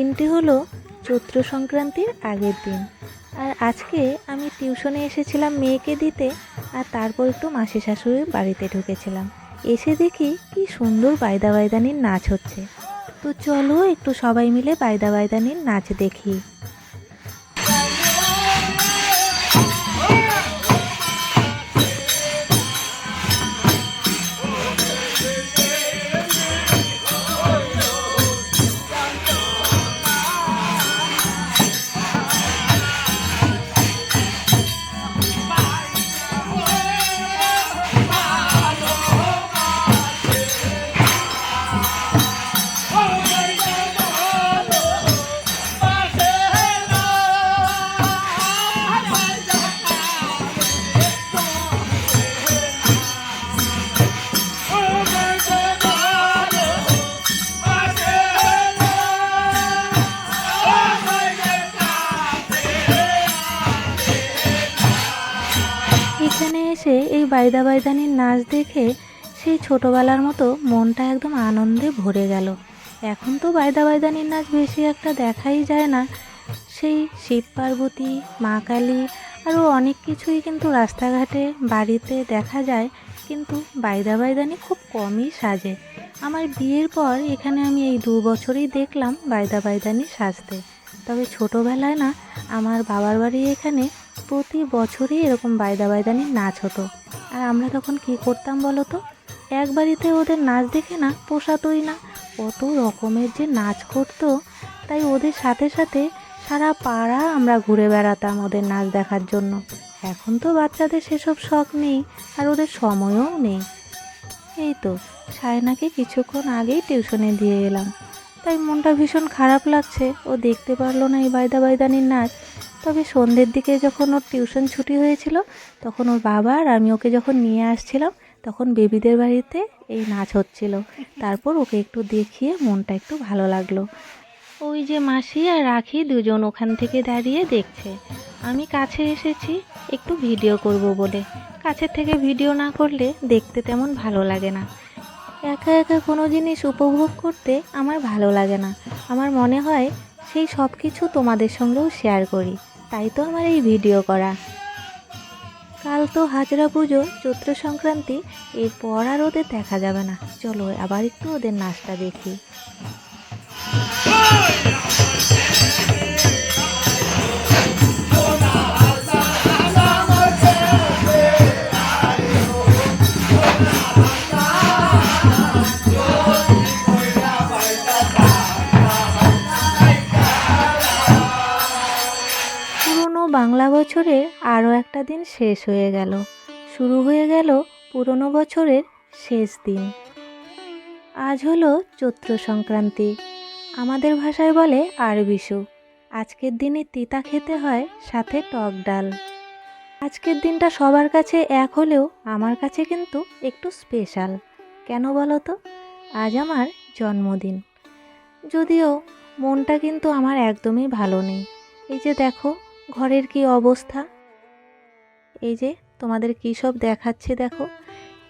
দিনটি হলো চৈত্র সংক্রান্তির আগের দিন। আর আজকে আমি টিউশনে এসেছিলাম মেয়েকে দিতে, আর তারপর একটু মাসি শাশুড়ির বাড়িতে ঢুকেছিলাম। এসে দেখি কি সুন্দর বায়দা বায়দানির নাচ হচ্ছে। তো চলো একটু সবাই মিলে বায়দা বায়দানির নাচ দেখি। এই বায়দা বায়দানির নাচ দেখে সেই ছোটোবেলার মতো মনটা একদম আনন্দে ভরে গেল। এখন তো বায়দা বায়দানির নাচ বেশি একটা দেখাই যায় না। সেই শিব পার্বতী, মা কালী আরও অনেক কিছুই কিন্তু রাস্তাঘাটে, বাড়িতে দেখা যায়। কিন্তু বায়দা বায়দানি খুব কমই সাজে। আমার বিয়ের পর এখানে আমি এই দু বছরেই দেখলাম বায়দা বায়দানি সাজতে। তবে ছোটোবেলায় না, আমার বাবার বাড়ি এখানে প্রতি বছরই এরকম বায়দা বায়দানির নাচ হতো। আর আমরা তখন কি করতাম বলো তো? এক বাড়িতে ওদের নাচ দেখে না পোষাতই না। কত রকমের যে নাচ করতো। তাই ওদের সাথে সাথে সারা পাড়া আমরা ঘুরে বেড়াতাম ওদের নাচ দেখার জন্য। এখন তো বাচ্চাদের সেসব শখ নেই আর ওদের সময়ও নেই। এই তো, সায়নাকে কিছুক্ষণ আগেই টিউশনে দিয়ে এলাম। তাই মনটা ভীষণ খারাপ লাগছে। ও দেখতে পারল না এই বায়দা বায়দানির নাচ। তবে সন্ধ্যের দিকে যখন ওর টিউশন ছুটি হয়েছিল, তখন ওর বাবা আর আমি ওকে যখন নিয়ে আসছিলাম, তখন বেবিদের বাড়িতে এই নাচ হচ্ছিল। তারপর ওকে একটু দেখিয়ে মনটা একটু ভালো লাগল। ওই যে মাসি আর রাখি দুজন ওখান থেকে দাঁড়িয়ে দেখছে। আমি কাছে এসেছি, একটু ভিডিও করব বলে। কাছের থেকে ভিডিও না করলে দেখতে তেমন ভালো লাগে না। একা একা কোনো জিনিস উপভোগ করতে আমার ভালো লাগে না। আমার মনে হয় সেই সব কিছু তোমাদের সঙ্গেও শেয়ার করি। তাই তো আমার এই ভিডিও করা। কাল তো হাজরা পুজো, চৈত্র সংক্রান্তি, এরপর আর ওদের দেখা যাবে না। চলো, আবার একটু ওদের নাচটা দেখি। বাংলা বছরের আরও একটা দিন শেষ হয়ে গেল। শুরু হয়ে গেল পুরনো বছরের শেষ দিন। আজ হলো চৈত্র সংক্রান্তি। আমাদের ভাষায় বলে আর বিশু আজকের দিনে তিতা খেতে হয় সাথে টক ডাল। আজকের দিনটা সবার কাছে এক হলেও আমার কাছে কিন্তু একটু স্পেশাল। কেন বলো তো? আজ আমার জন্মদিন। যদিও মনটা কিন্তু আমার একদমই ভালো নেই। এই যে দেখো ঘরের কি অবস্থা? এই যে, তোমাদের কী সব দেখাচ্ছে দেখো।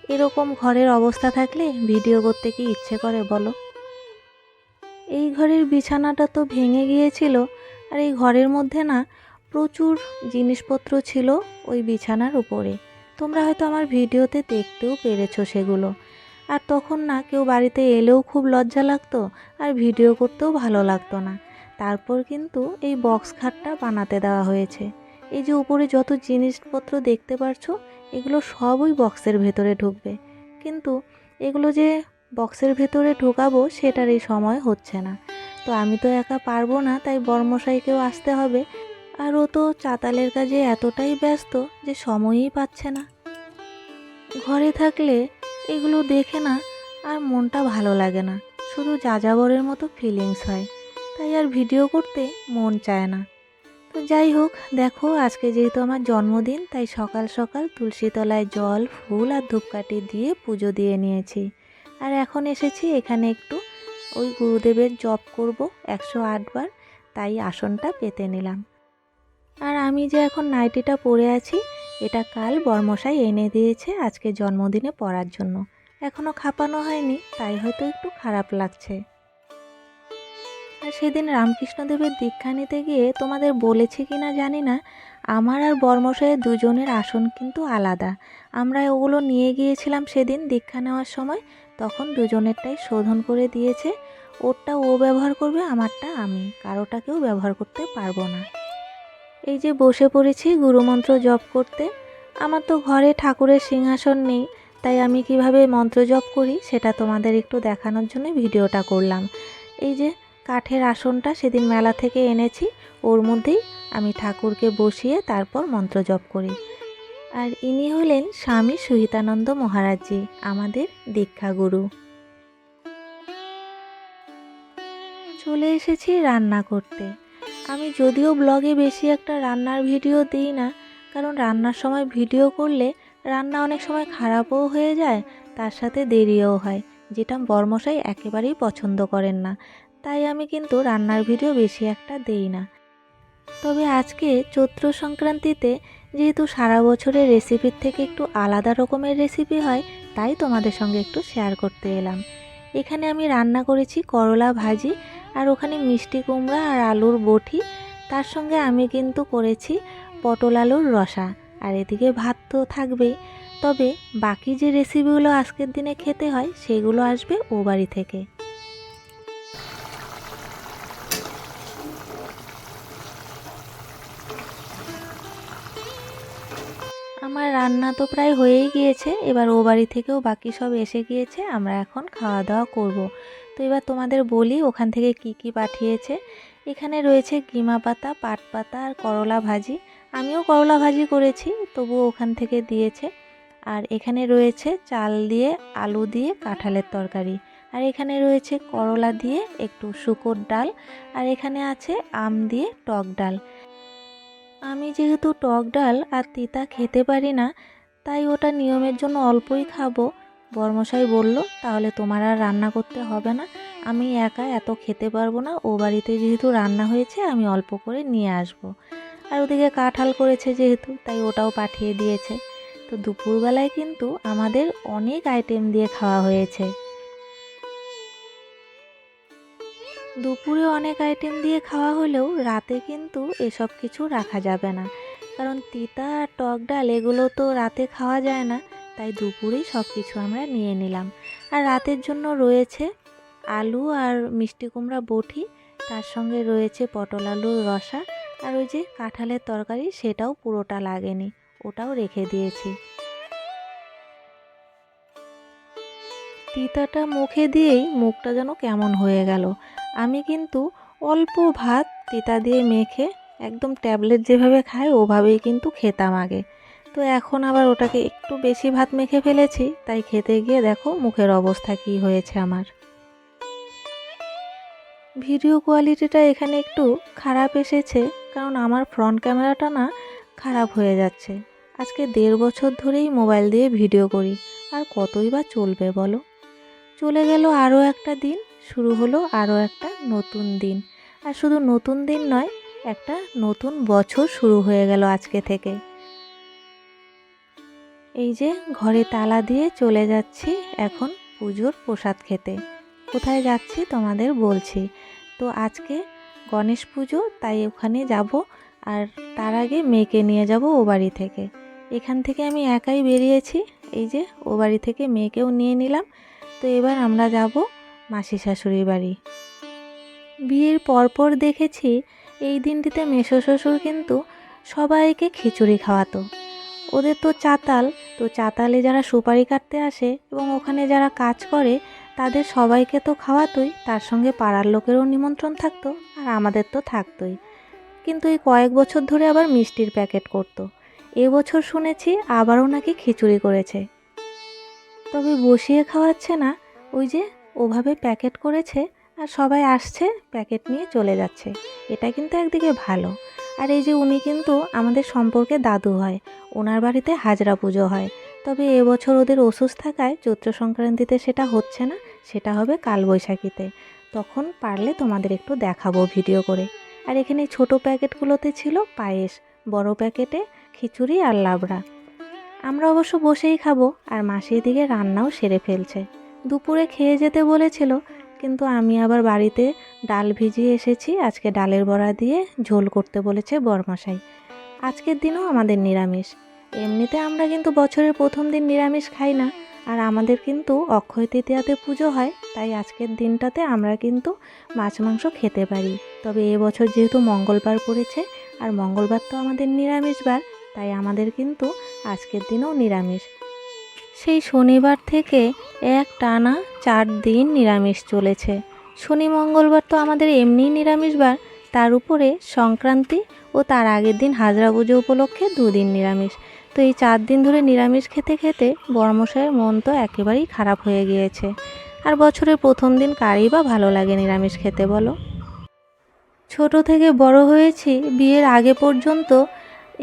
এরকম ঘরের অবস্থা থাকলে ভিডিও করতে কি ইচ্ছে করে বলো? এই ঘরের বিছানাটা তো ভেঙে গিয়েছিল, আর এই ঘরের মধ্যে না প্রচুর জিনিসপত্র ছিল ওই বিছানার উপরে। তোমরা হয়তো আমার ভিডিওতে দেখতেও পেরেছ সেগুলো। আর তখন না কেউ বাড়িতে এলেও খুব লজ্জা লাগতো, আর ভিডিও করতেও ভালো লাগতো না। তারপর কিন্তু এই বক্স খাটটা বানাতে দেওয়া হয়েছে। এই যে উপরে যত জিনিসপত্র দেখতে পারছ, এগুলো সবই বক্সের ভেতরে ঢুকবে। কিন্তু এগুলো যে বক্সের ভেতরে ঢোকাবো, সেটার এই সময় হচ্ছে না। তো আমি তো একা পারব না, তাই বর্মশাইকেও আসতে হবে। আর ও তো চাতালের কাজে এতটাই ব্যস্ত যে সময়ই পাচ্ছে না। ঘরে থাকলে এগুলো দেখে না আর মনটা ভালো লাগে না। শুধু যাযাবরের মতো ফিলিংস হয়। তাই আর ভিডিও করতে মন চায় না। তো যাই হোক, দেখো আজকে যেহেতু আমার জন্মদিন, তাই সকাল সকাল তুলসীতলায় জল, ফুল আর ধূপকাঠি দিয়ে পুজো দিয়ে নিয়েছি। আর এখন এসেছি এখানে একটু ওই গুরুদেবের জপ করব একশো আটবার তাই আসনটা পেতে নিলাম। আর আমি যে এখন নাইটিটা পরে আছি, এটা কাল বর্মশাই এনে দিয়েছে আজকে জন্মদিনে পরার জন্য। এখনও খাপানো হয়নি, তাই হয়তো একটু খারাপ লাগছে। আর সেদিন রামকৃষ্ণদেবের দীক্ষা নিতে গিয়ে তোমাদের বলেছি কি না জানি না। আমার আর বর্মশাইয়ের দুজনের আসন কিন্তু আলাদা। আমরা ওগুলো নিয়ে গিয়েছিলাম সেদিন দীক্ষা নেওয়ার সময়। তখন দুজনেরটাই শোধন করে দিয়েছে। ওরটা ও ব্যবহার করবে, আমারটা আমি। কারোটাকেও ব্যবহার করতে পারব না। এই যে বসে পড়েছি গুরুমন্ত্র জপ করতে। আমার তো ঘরে ঠাকুরের সিংহাসন নেই, তাই আমি কীভাবে মন্ত্র জপ করি সেটা তোমাদের একটু দেখানোর জন্য ভিডিওটা করলাম। এই যে কাঠের আসনটা সেদিন মেলা থেকে এনেছি। ওর মধ্যেই আমি ঠাকুরকে বসিয়ে তারপর মন্ত্র জপ করি। আর ইনি হলেন স্বামী সুহিতানন্দ মহারাজজি, আমাদের দীক্ষাগুরু। চলে এসেছি রান্না করতে। আমি যদিও ব্লগে বেশি একটা রান্নার ভিডিও দিই না, কারণ রান্নার সময় ভিডিও করলে রান্না অনেক সময় খারাপও হয়ে যায়, তার সাথে দেরিও হয়, যেটা বর্মশাই একেবারেই পছন্দ করেন না। তাই আমি কিন্তু রান্নার ভিডিও বেশি একটা দেই না। তবে আজকে চৈত্র সংক্রান্তিতে যেহেতু সারা বছরের রেসিপির থেকে একটু আলাদা রকমের রেসিপি হয়, তাই তোমাদের সঙ্গে একটু শেয়ার করতে এলাম। এখানে আমি রান্না করেছি করলা ভাজি আর ওখানে মিষ্টি কুমড়া আর আলুর বটি। তার সঙ্গে আমি কিন্তু করেছি পটল আলুর রসা। আর এদিকে ভাত তো থাকবেই। তবে বাকি যে রেসিপিগুলো আজকের দিনে খেতে হয়, সেগুলো আসবে ও বাড়ি থেকে। আমার রান্না তো প্রায় হয়েই গিয়েছে, এবার ও বাড়ি থেকেও বাকি সব এসে গিয়েছে, আমরা এখন খাওয়া দাওয়া করব। তো এবার তোমাদের বলি ওখান থেকে কি কি পাঠিয়েছে। এখানে রয়েছে গিমা পাতা, পাট পাতা আর করলা ভাজি। আমিও করলা ভাজি করেছি, তবুও ওখান থেকে দিয়েছে। আর এখানে রয়েছে চাল দিয়ে আলু দিয়ে কাঁঠালের তরকারি। আর এখানে রয়েছে করলা দিয়ে একটু শুকোর ডাল। আর এখানে আছে আম দিয়ে টক ডাল। আমি যেহেতু টক ডাল আর তিতা খেতে পারি না, তাই ওটা নিয়মের জন্য অল্পই খাব। বর্মশাই বলল, তাহলে তোমার আর রান্না করতে হবে না। আমি একা এত খেতে পারব না। ও বাড়িতে যেহেতু রান্না হয়েছে, আমি অল্প করে নিয়ে আসব। আর ওদিকে কাঁঠাল করেছে যেহেতু, তাই ওটাও পাঠিয়ে দিয়েছে। তো দুপুরবেলায় কিন্তু আমাদের অনেক আইটেম দিয়ে খাওয়া হয়েছে। দুপুরে অনেক আইটেম দিয়ে খাওয়া হলেও রাতে কিন্তু এসব কিছু রাখা যাবে না। কারণ তিতা আর টক ডাল এগুলো তো রাতে খাওয়া যায় না, তাই দুপুরেই সব কিছু আমরা নিয়ে নিলাম। আর রাতের জন্য রয়েছে আলু আর মিষ্টি কুমড়া বটি, তার সঙ্গে রয়েছে পটল আলুর রসা, আর ওই যে কাঁঠালের তরকারি সেটাও পুরোটা লাগেনি, ওটাও রেখে দিয়েছি। তিতাটা মুখে দিয়েই মুখটা যেন কেমন হয়ে গেল। আমি কিন্তু অল্প ভাত তিতা দিয়ে মেখে একদম ট্যাবলেট যেভাবে খায় ওভাবেই কিন্তু খেতাম আগে। তো এখন আবার ওটাকে একটু বেশি ভাত মেখে ফেলেছি, তাই খেতে গিয়ে দেখো মুখের অবস্থা কি হয়েছে আমার। ভিডিও কোয়ালিটিটা এখানে একটু খারাপ এসেছে, কারণ আমার ফ্রন্ট ক্যামেরাটা না খারাপ হয়ে যাচ্ছে। আজকে দেড় বছর ধরেই মোবাইল দিয়ে ভিডিও করি, আর কতই বা চলবে বলো? চলে গেল আরও একটা দিন শুরু হলো আরও একটা নতুন দিন। আর শুধু নতুন দিন নয়, একটা নতুন বছর শুরু হয়ে গেল আজকে থেকে। এই যে ঘরে তালা দিয়ে চলে যাচ্ছি এখন পুজোর প্রসাদ খেতে। কোথায় যাচ্ছি তোমাদের বলছি। তো আজকে গণেশ পুজো, তাই ওখানে যাব আর তার আগে মেয়েকে নিয়ে যাব ও বাড়ি থেকে। এখান থেকে আমি একাই বেরিয়েছি, এই যে ও বাড়ি থেকে মেয়েকেও নিয়ে নিলাম। তো এবার আমরা যাব মাসি শাশুড়ির বাড়ি। বিয়ের পরপর দেখেছি এই দিনটিতে মেসো শ্বশুর কিন্তু সবাইকে খিচুড়ি খাওয়াতো। ওদের তো চাতাল, তো চাতালে যারা সুপারি কাটতে আসে এবং ওখানে যারা কাজ করে, তাদের সবাইকে তো খাওয়াতোই, তার সঙ্গে পাড়ার লোকেরও নিমন্ত্রণ থাকতো আর আমাদের তো থাকতোই। কিন্তু এই কয়েক বছর ধরে আবার মিষ্টির প্যাকেট করতো। এবছর শুনেছি আবারও নাকি খিচুড়ি করেছে। তবে বসিয়ে খাওয়াচ্ছে না, ওই যে ওভাবে প্যাকেট করেছে আর সবাই আসছে, প্যাকেট নিয়ে চলে যাচ্ছে। এটা কিন্তু একদিকে ভালো। আর এই যে উনি কিন্তু আমাদের সম্পর্কে দাদু হয়, ওনার বাড়িতে হাজরা পুজো হয়। তবে এবছর ওদের ওষুধ থাকায় চৈত্র সংক্রান্তিতে সেটা হচ্ছে না, সেটা হবে কালবৈশাখীতে। তখন পারলে তোমাদের একটু দেখাবো ভিডিও করে। আর এখানে ছোট প্যাকেটগুলোতে ছিল পায়েস, বড় প্যাকেটে খিচুড়ি আর লাবড়া। আমরা অবশ্য বসেই খাব, আর মাসির দিকে রান্নাও সেরে ফেলছে। দুপুরে খেয়ে যেতে বলেছিল, কিন্তু আমি আবার বাড়িতে ডাল ভিজিয়ে এসেছি, আজকে ডালের বড়া দিয়ে ঝোল করতে বলেছে বরমশাই। আজকের দিনও আমাদের নিরামিষ। এমনিতে আমরা কিন্তু বছরের প্রথম দিন নিরামিষ খাই না, আর আমাদের কিন্তু অক্ষয় তৃতীয়াতে পুজো হয়, তাই আজকের দিনটাতে আমরা কিন্তু মাছ মাংস খেতে পারি। তবে এবছর যেহেতু মঙ্গলবার পড়েছে, আর মঙ্গলবার তো আমাদের নিরামিষবার, তাই আমাদের কিন্তু আজকের দিনও নিরামিষ। সেই শনিবার থেকে এক টানা চার দিন নিরামিষ চলেছে। শনি মঙ্গলবার তো আমাদের এমনিই নিরামিষ বার, তার উপরে সংক্রান্তি ও তার আগের দিন হাজরা পুজো উপলক্ষে দুদিন নিরামিষ। তো এই চার দিন ধরে নিরামিষ খেতে খেতে বর্মশাইয়ের মন তো একেবারেই খারাপ হয়ে গিয়েছে। আর বছরের প্রথম দিন কারই বা ভালো লাগে নিরামিষ খেতে বলো? ছোট থেকে বড় হয়েছি, বিয়ের আগে পর্যন্ত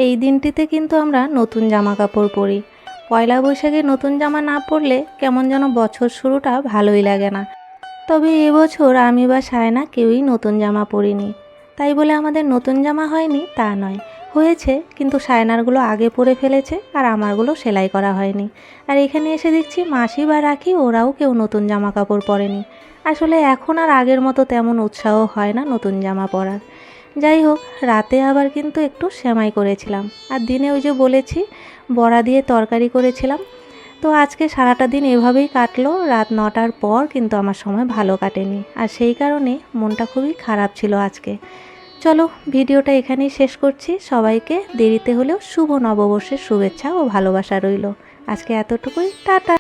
এই দিনটিতে কিন্তু আমরা নতুন জামা কাপড় পরি। পয়লা বৈশাখে নতুন জামা না পরলে কেমন যেন বছর শুরুটা ভালোই লাগে না। তবে এবছর আমি বা সায়না কেউই নতুন জামা পরিনি। তাই বলে আমাদের নতুন জামা হয়নি তা নয়। হয়েছে, কিন্তু সায়নারগুলো আগে পরে ফেলেছে আর আমারগুলো সেলাই করা হয়নি। আর এখানে এসে দেখছি মাসি বা রাখি ওরাও কেউ নতুন জামা কাপড় পরেনি। আসলে এখন আর আগের মতো তেমন উৎসাহ হয় না নতুন জামা পরার। যাই হোক রাতে আবার কিন্তু একটু সেমাই করেছিলাম। আর দিনে ওই যে বলেছি, বড়া দিয়ে তরকারি করেছিলাম। তো আজকে সারাটা দিন এভাবেই কাটলো, রাত নটার পর কিন্তু আমার সময় ভালো কাটেনি। আর সেই কারণে মনটা খুবই খারাপ ছিল আজকে। চলো, ভিডিওটা এখানেই শেষ করছি। সবাইকে দেরিতে হলেও শুভ নববর্ষের শুভেচ্ছা ও ভালোবাসা রইল। আজকে এতটুকুই, টাটা!